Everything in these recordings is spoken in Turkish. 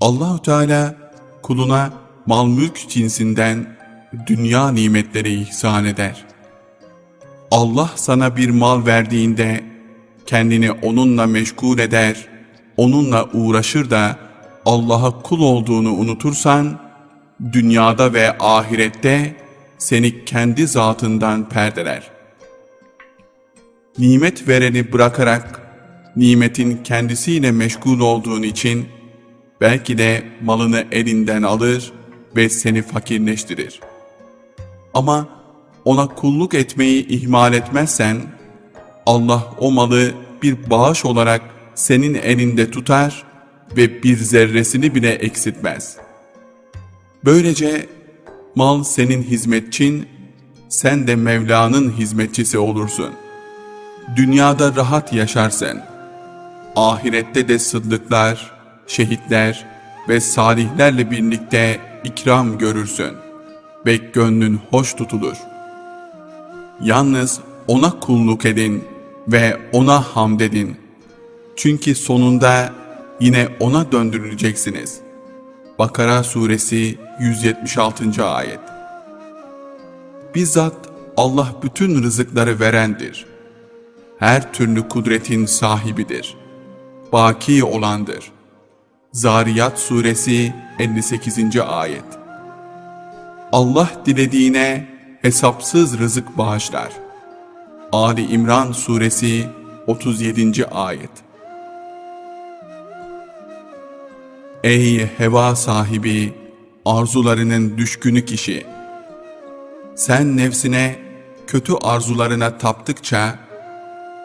Allahu Teala kuluna mal mülk cinsinden dünya nimetleri ihsan eder. Allah sana bir mal verdiğinde kendini onunla meşgul eder, onunla uğraşır da Allah'a kul olduğunu unutursan, dünyada ve ahirette seni kendi zatından perdeler. Nimet vereni bırakarak nimetin kendisiyle meşgul olduğun için belki de malını elinden alır ve seni fakirleştirir. Ama ona kulluk etmeyi ihmal etmezsen, Allah o malı bir bağış olarak senin elinde tutar ve bir zerresini bile eksiltmez. Böylece mal senin hizmetçin, sen de Mevla'nın hizmetçisi olursun. Dünyada rahat yaşarsın. Ahirette de sıddıklar, şehitler ve salihlerle birlikte ikram görürsün ve gönlün hoş tutulur. Yalnız ona kulluk edin ve ona hamd edin. Çünkü sonunda yine ona döndürüleceksiniz. Bakara suresi 176. ayet. Bizzat Allah bütün rızıkları verendir. Her türlü kudretin sahibidir. Baki olandır. Zariyat suresi 58. ayet. Allah dilediğine hesapsız rızık bağışlar. Ali İmran suresi 37. ayet. Ey heva sahibi, arzularının düşkünü kişi! Sen nefsine, kötü arzularına taptıkça,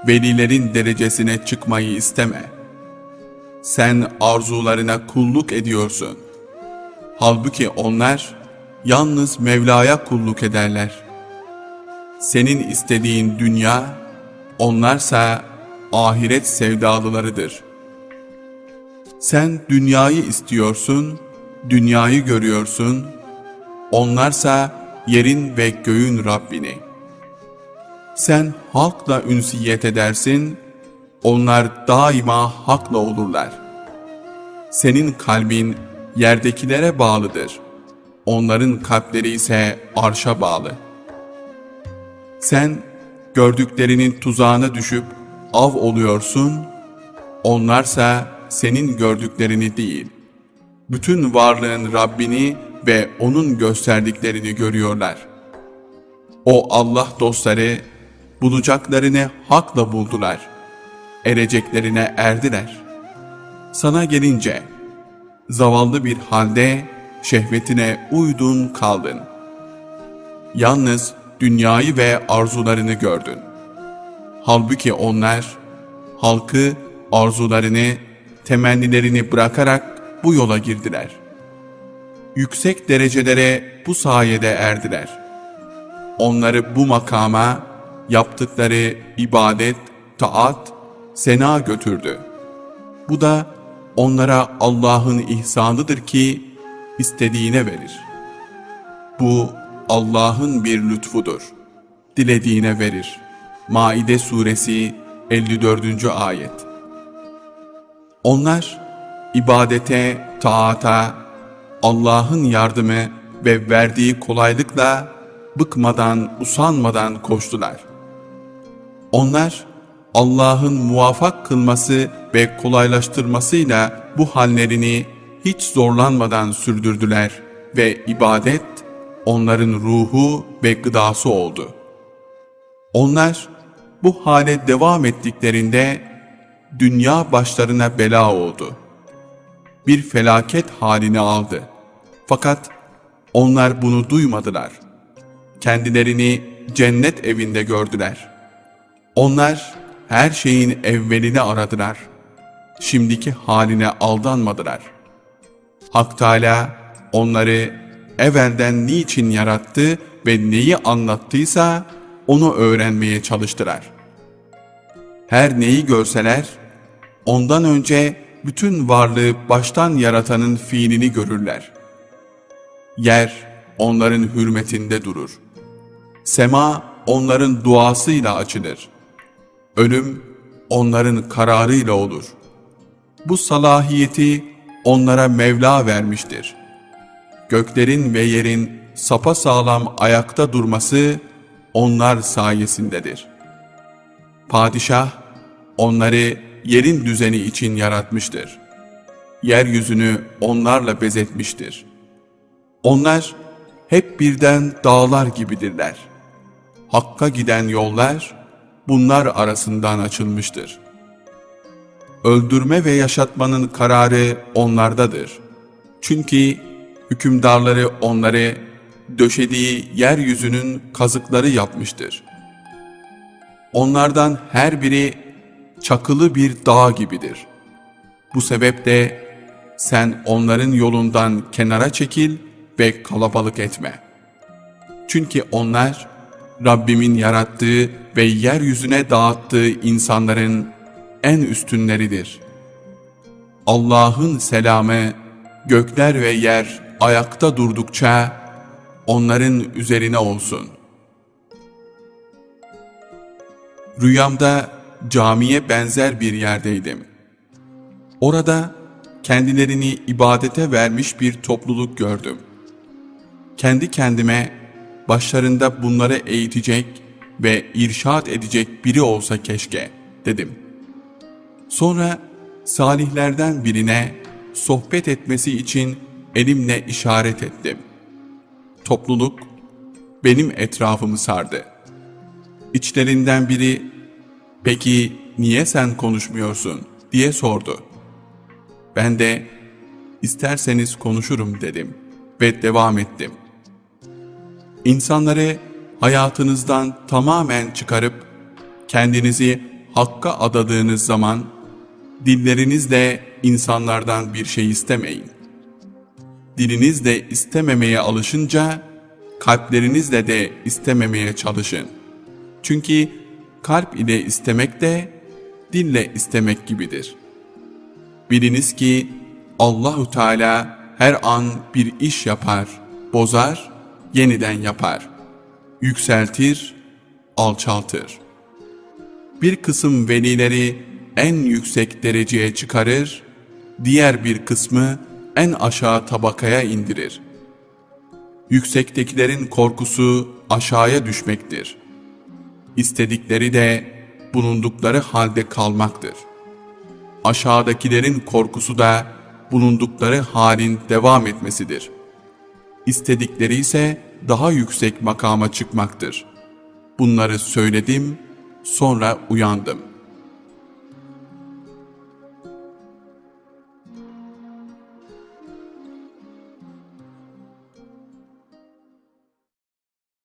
velilerin derecesine çıkmayı isteme. Sen arzularına kulluk ediyorsun. Halbuki onlar, yalnız Mevla'ya kulluk ederler. Senin istediğin dünya, onlarsa ahiret sevdalılarıdır.'' Sen dünyayı istiyorsun, dünyayı görüyorsun, onlarsa yerin ve göğün Rabbini. Sen halkla ünsiyet edersin, onlar daima hakla olurlar. Senin kalbin yerdekilere bağlıdır, onların kalpleri ise arşa bağlı. Sen gördüklerinin tuzağına düşüp av oluyorsun, onlarsa senin gördüklerini değil, bütün varlığın Rabbini ve O'nun gösterdiklerini görüyorlar. O Allah dostları bulacaklarını hakla buldular, ereceklerine erdiler. Sana gelince, zavallı bir halde şehvetine uydun kaldın. Yalnız dünyayı ve arzularını gördün. Halbuki onlar, halkı arzularını temennilerini bırakarak bu yola girdiler. Yüksek derecelere bu sayede erdiler. Onları bu makama yaptıkları ibadet, taat, sena götürdü. Bu da onlara Allah'ın ihsanıdır ki istediğine verir. Bu Allah'ın bir lütfudur. Dilediğine verir. Maide suresi 54. ayet. Onlar ibadete, taata, Allah'ın yardımı ve verdiği kolaylıkla bıkmadan, usanmadan koştular. Onlar Allah'ın muvaffak kılması ve kolaylaştırmasıyla bu hallerini hiç zorlanmadan sürdürdüler ve ibadet onların ruhu ve gıdası oldu. Onlar bu hale devam ettiklerinde dünya başlarına bela oldu. Bir felaket halini aldı. Fakat onlar bunu duymadılar. Kendilerini cennet evinde gördüler. Onlar her şeyin evvelini aradılar. Şimdiki haline aldanmadılar. Hak Teala onları evvelden niçin yarattı ve neyi anlattıysa onu öğrenmeye çalıştılar. Her neyi görseler ondan önce bütün varlığı baştan yaratanın fiilini görürler. Yer onların hürmetinde durur. Sema onların duasıyla açılır. Ölüm onların kararıyla olur. Bu salahiyeti onlara Mevla vermiştir. Göklerin ve yerin sapasağlam ayakta durması onlar sayesindedir. Padişah onları yerin düzeni için yaratmıştır. Yeryüzünü onlarla bezetmiştir. Onlar hep birden dağlar gibidirler. Hakka giden yollar bunlar arasından açılmıştır. Öldürme ve yaşatmanın kararı onlardadır. Çünkü hükümdarları onları döşediği yeryüzünün kazıkları yapmıştır. Onlardan her biri çakılı bir dağ gibidir. Bu sebeple sen onların yolundan kenara çekil ve kalabalık etme. Çünkü onlar Rabbimin yarattığı ve yeryüzüne dağıttığı insanların en üstünleridir. Allah'ın selamı gökler ve yer ayakta durdukça onların üzerine olsun. Rüyamda camiye benzer bir yerdeydim. Orada kendilerini ibadete vermiş bir topluluk gördüm. Kendi kendime başlarında bunları eğitecek ve irşat edecek biri olsa keşke dedim. Sonra salihlerden birine sohbet etmesi için elimle işaret ettim. Topluluk benim etrafımı sardı. İçlerinden biri "Peki niye sen konuşmuyorsun?" diye sordu. Ben de "İsterseniz konuşurum." dedim ve devam ettim. İnsanları hayatınızdan tamamen çıkarıp kendinizi hakka adadığınız zaman dillerinizle insanlardan bir şey istemeyin. Dilinizle istememeye alışınca kalplerinizle de istememeye çalışın. Çünkü kalp ile istemek de dille istemek gibidir. Biliniz ki Allahu Teala her an bir iş yapar, bozar, yeniden yapar. Yükseltir, alçaltır. Bir kısım velileri en yüksek dereceye çıkarır, diğer bir kısmı en aşağı tabakaya indirir. Yüksektekilerin korkusu aşağıya düşmektir. İstedikleri de bulundukları halde kalmaktır. Aşağıdakilerin korkusu da bulundukları halin devam etmesidir. İstedikleri ise daha yüksek makama çıkmaktır. Bunları söyledim, sonra uyandım.''